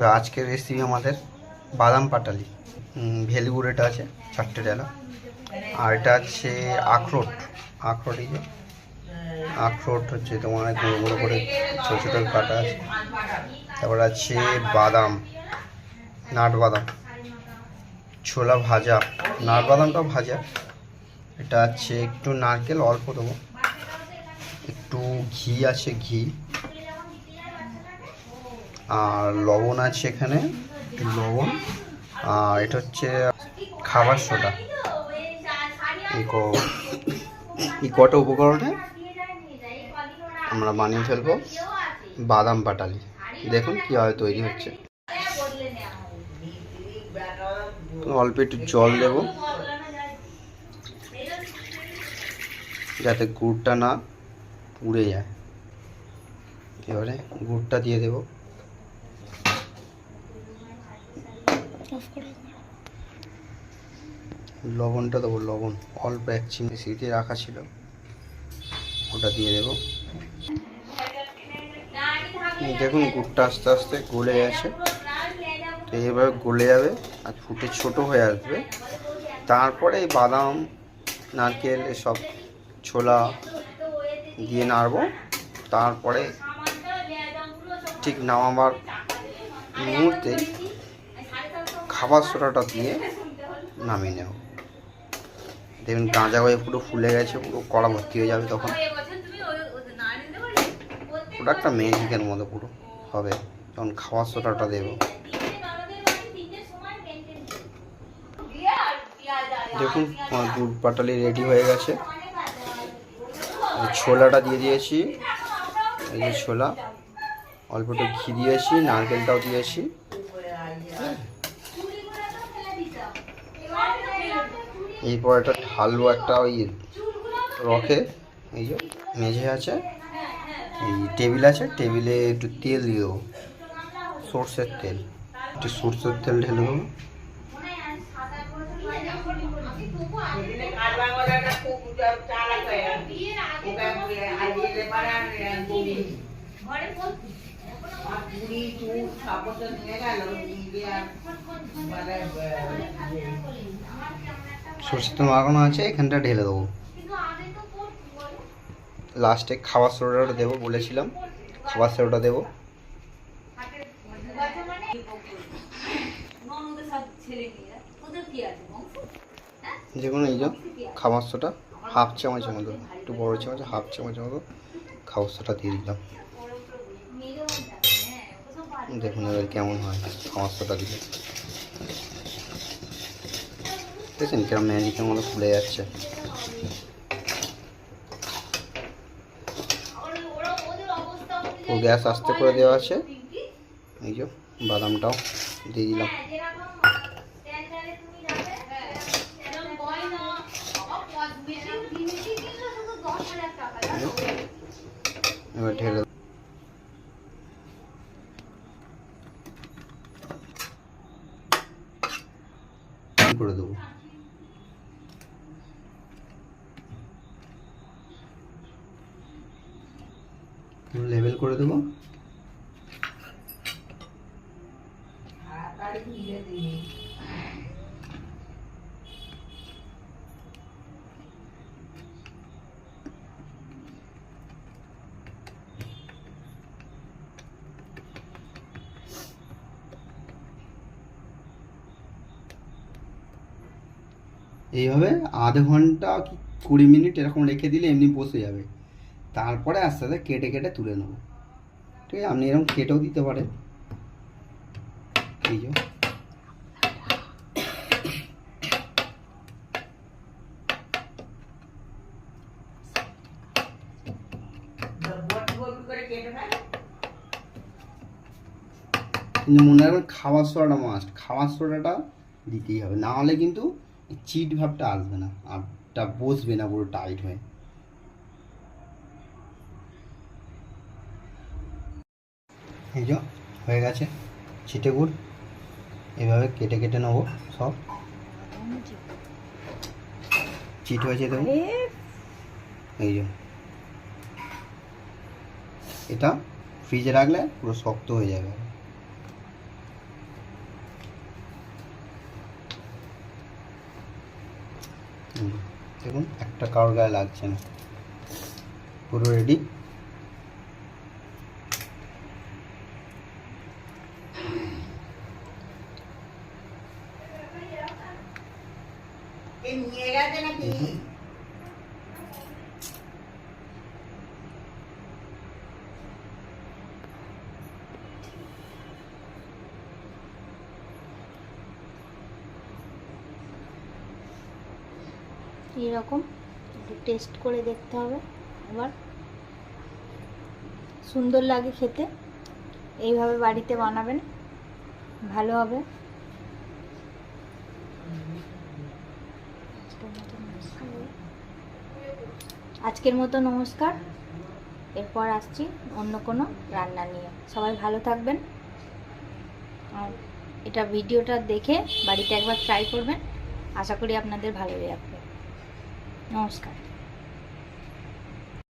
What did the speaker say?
আজকের রেসিপি আমাদের বাদাম পাটালি। ভেলগুড় এটা আছে, চারটে ডালা। আর এটা হচ্ছে আখরোট। আখরোট এই যে। আখরোট হচ্ছে তোমার গুঁড়ো গুঁড়ো করে ছোটো ছোটো কাটা আছে। তারপর আছে বাদাম নাট বাদাম ছোলা ভাজা। নাট বাদামটাও ভাজা। এটা আছে একটু নারকেল, অল্প দেবো। একটু ঘি আছে, ঘি। আর লবণ আছে এখানে লবণ। আর এটা হচ্ছে খাবার সোডা। এই কটা উপকরণে আমরা বানিয়ে ফেলব বাদাম পাটালি। দেখুন কীভাবে তৈরি হচ্ছে। অল্প একটু জল দেব। যাতে গুড়টা না পুড়ে যায়। এবারে গুড়টা দিয়ে দেবো। লবণটা দেবো, লবণ। অল্প এক চিমটি সিটি রাখা ছিল। ওটা দিয়ে দেবো। দেখুন, গুড়টা আস্তে আস্তে গলে গেছে। তো এইভাবে গলে যাবে আর ফুটে ছোট হয়ে আসবে। তারপরে এই বাদাম, নারকেল, এসব ছোলা দিয়ে নাড়বো। তারপরে ঠিক নামাবার মুহূর্তে খাবার সোডাটা দিয়ে নামিয়ে নেব। দেখবেন গাঁজা হয়ে পুরো ফুলে গেছে, পুরো কড়া ভর্তি হয়ে যাবে তখন। ওটা একটা ম্যাজিকের মতো পুরো হবে। যখন খাবার সোডাটা দেবো। দেখুন, আমার দুধ পাটালি রেডি হয়ে গেছে। ছোলাটা দিয়ে দিয়েছি। এই যে ছোলা। অল্প একটু ঘি দিয়েছি, নারকেলটাও দিয়েছি। এরপর একটা ঢালবো একটা ওই রকে, এই যে মেঝে আছে, এই টেবিল আছে, টেবিলে একটু তেল দিয়ে দেবো, সর্ষের তেল। একটু সর্ষের তেল ঢেলে দেবো। সর্ষের তেল মাখানো আছে, এখানটা ঢেলে দেবো। লাস্টে খাবার সোডাটা দেবো বলেছিলাম, খাবার সোডাটা দেবো। যে কোনো এই যে, খাবার সোডা হাফ চামচের মতো, একটু বড় চামচ, হাফ চামচের মতো খাবার সোডা দিয়ে দিলাম। দেখুন এবার কেমন হয়, খাবার সোডা দিলে। দেখছেন কিরম ম্যাজিকের মতো ফুলে যাচ্ছে? ও গ্যাস আস্তে করে দেওয়া আছে। এই যে বাদামটাও দিয়ে দিলাম। এবার করে দেবো। লেবেল করে দেবো। এইভাবে আধ ঘণ্টা কি কুড়ি মিনিট এরকম রেখে দিলে এমনি বসে যাবে। তারপরে আস্তে আস্তে কেটে কেটে তুলে নেব। ঠিক আছে? আপনি এরকম কেটেও দিতে পারেন। এই যে। কিন্তু মনে রাখবেন খাবার সোডাটা মাস্ট খাবার সোডাটা দিতেই হবে। না হলে কিন্তু চিট ভাবটা আসবে না। আরটা বসবে না, পুরো টাইট হয়ে। এই যে হয়ে গেছে। ছিটে গুড়। এভাবে কেটে কেটে নেব সব। চিট হয়েছে দেবো। এই যে। এটা ফ্রিজে রাখলে পুরো শক্ত হয়ে যাবে। দেখুন একটা কারোর গায়ে লাগছে না। পুরো রেডি এইরকম একটু টেস্ট করে দেখতে হবে আবার সুন্দর লাগে খেতে। এইভাবে বাড়িতে বানাবেন ভালো হবে। আজকের মতো নমস্কার। এরপর আসছি অন্য কোনো রান্না নিয়ে। সবাই ভালো থাকবেন। আর এটা ভিডিওটা দেখে বাড়িতে একবার ট্রাই করবেন। আশা করি আপনাদের ভালো লাগবে। নমস্কার।